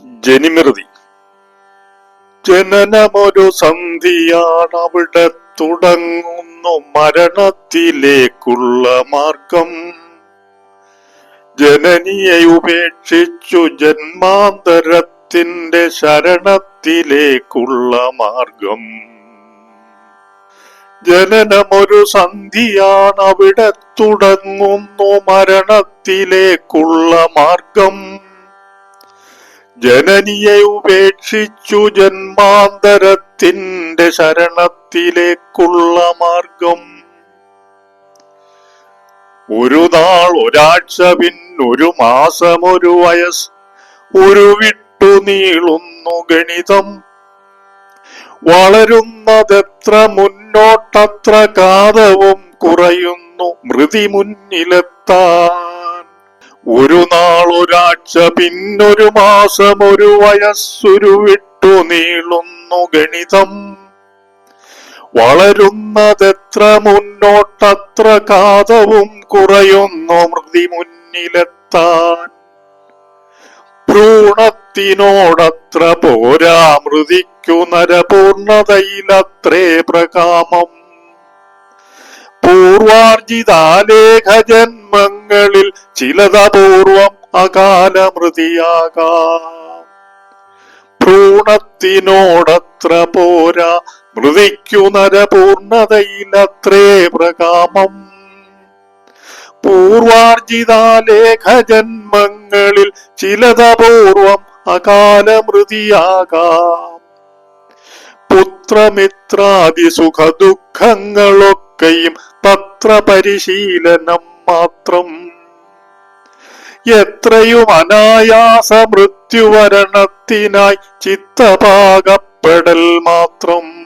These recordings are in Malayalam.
ജനിമൃതി ജനനമൊരു സന്ധിയാണ് അവിടെ തുടങ്ങുന്നു. മരണത്തിലേക്കുള്ള മാർഗം. ജനനിയെ ഉപേക്ഷിച്ചു ജന്മാന്തരത്തിന്റെ ശരണത്തിലേക്കുള്ള മാർഗം. ജനനമൊരു സന്ധിയാണ് അവിടെ തുടങ്ങുന്നു. മരണത്തിലേക്കുള്ള മാർഗം. ജനനിയെ ഉപേക്ഷിച്ചു ജന്മാന്തരത്തിന്റെ ശരണത്തിലേക്കുള്ള മാർഗം. ഒരു നാൾ ഒരാഴ്ച പിന്നൊരു മാസം ഒരു വയസ് ഒരു വിട്ടു നീളുന്നു ഗണിതം. വളരുന്നതെത്ര മുന്നോട്ടത്ര കാതവും കുറയുന്നു മൃതി മുന്നിലെത്താൻ. ഒരു നാൾ ഒരാഴ്ച പിന്നൊരു മാസം ഒരു വയസ്സൊരു വിട്ടു നീളുന്നു ഗണിതം. വളരുന്നതെത്ര മുന്നോട്ടത്ര കാതവും കുറയുന്നു മൃതി മുന്നിലെത്താൻ ഭ്രൂണത്തിനോടത്ര പോരാ മൃതിക്കു നരപൂർണതയിലത്രേ പ്രകാമം. പൂർവാർജിതാലേഖ ജന്മങ്ങളിൽ ചിലതപൂർവം അകാലമൃതിയാകാം. ഭ്രൂണത്തിനോടത്ര പോരാ മൃതിക്കു നരപൂർണതയിലത്രേ പ്രകാമം. പൂർവാർജിതാലേഖ ജന്മങ്ങളിൽ ചിലതപൂർവം അകാലമൃതിയാകാം. പുത്രമിത്രാദി സുഖ ദുഃഖങ്ങളൊക്കെയും തത്ര പരിശീലനം മാത്രം. എത്രയും അനായാസ മൃത്യുവരണത്തിനായി ചിത്തപാകപ്പെടൽ മാത്രം.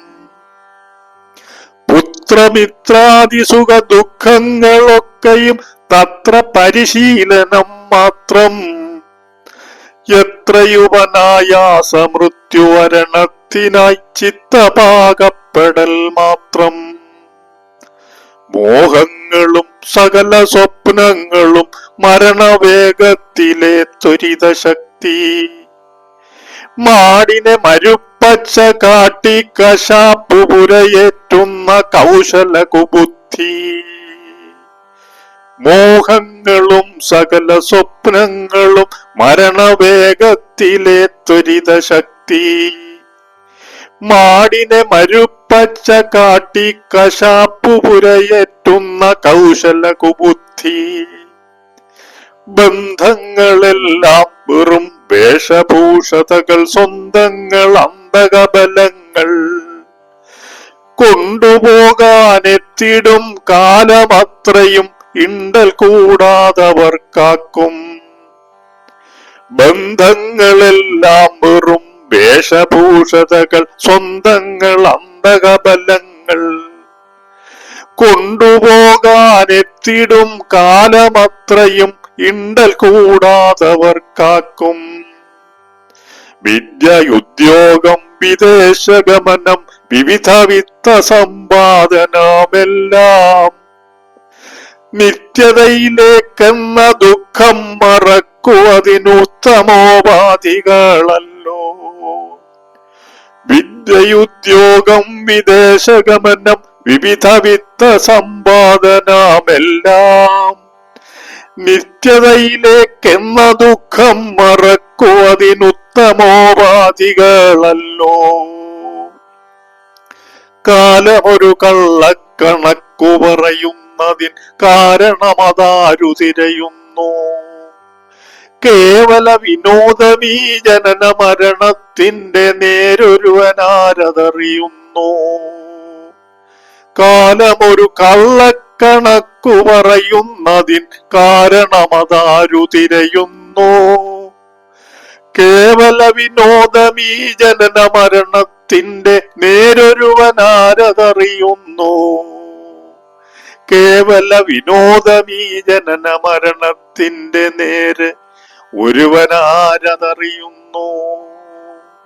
പുത്രമിത്രാദി സുഖ ദുഃഖങ്ങളൊക്കെയും തത്ര പരിശീലനം മാത്രം എത്രയുവനായാസ മൃത്യുവരണത്തിനായി ചിത്തപാകപ്പെടൽ മാത്രം. മോഹങ്ങളും സകല സ്വപ്നങ്ങളും മരണവേഗത്തിലെ ത്വരിത ശക്തി മാടിനെ മരുപ്പച്ച കാട്ടി കശാപ്പുപുരയേറ്റുന്ന കൗശല കുബുദ്ധി മോഹങ്ങളും സകല സ്വപ്നങ്ങളും മരണവേഗത്തിലെ ത്വരിത ശക്തി മാടിനെ മരുപ്പച്ച കാട്ടി കശാപ്പുപുരയേറ്റുന്ന കൗശല കുബുദ്ധി ബന്ധങ്ങളെല്ലാം വെറും വേഷഭൂഷതകൾ സ്വന്തങ്ങൾ അന്തകബലങ്ങൾ. കൊണ്ടുപോകാനെത്തിടും കാലമത്രയും ഇണ്ടൽ കൂടാതവർക്കാക്കും. ബന്ധങ്ങളെല്ലാം വെറും വേഷഭൂഷതകൾ സ്വന്തങ്ങൾ അന്തകബലങ്ങൾ. കൊണ്ടുപോകാനെത്തിടും കാലമത്രയും ഇണ്ടൽ കൂടാതവർ കാക്കും വിദ്യയുദ്യോഗം വിദേശഗമനം വിവിധ വിത്ത സമ്പാദനമെല്ലാം. നിത്യതയിലേക്കെന്ന ദുഃഖം മറക്കുവതിനുത്തമോപാധികളല്ലോ. വിദ്യയുദ്യോഗം വിദേശഗമനം വിവിധ വിത്ത സമ്പാദനമെല്ലാം നിത്യതയിലേക്കെന്ന ദുഃഖം മറക്കുവതിനുത്തമോപാധികളല്ലോ. കാലമൊരു കള്ളക്കണക്കു പറയുന്നതിൻ കാരണമതാരു തിരയുന്നു കേവല വിനോദമീ ജനന മരണത്തിന്റെ നേരൊരുവനാരതറിയുന്നു. കാലമൊരു കള്ളക്കണക്കു പറയുന്നതിൻ കാരണമതാരു തിരയുന്നു. കേവല വിനോദമീ ജനന മരണത്തിന്റെ നേരൊരുവനാരതറിയുന്നു. കേവല വിനോദമീ ജനന മരണത്തിന്റെ നേര് ഒരുവനാരതറിയുന്നു.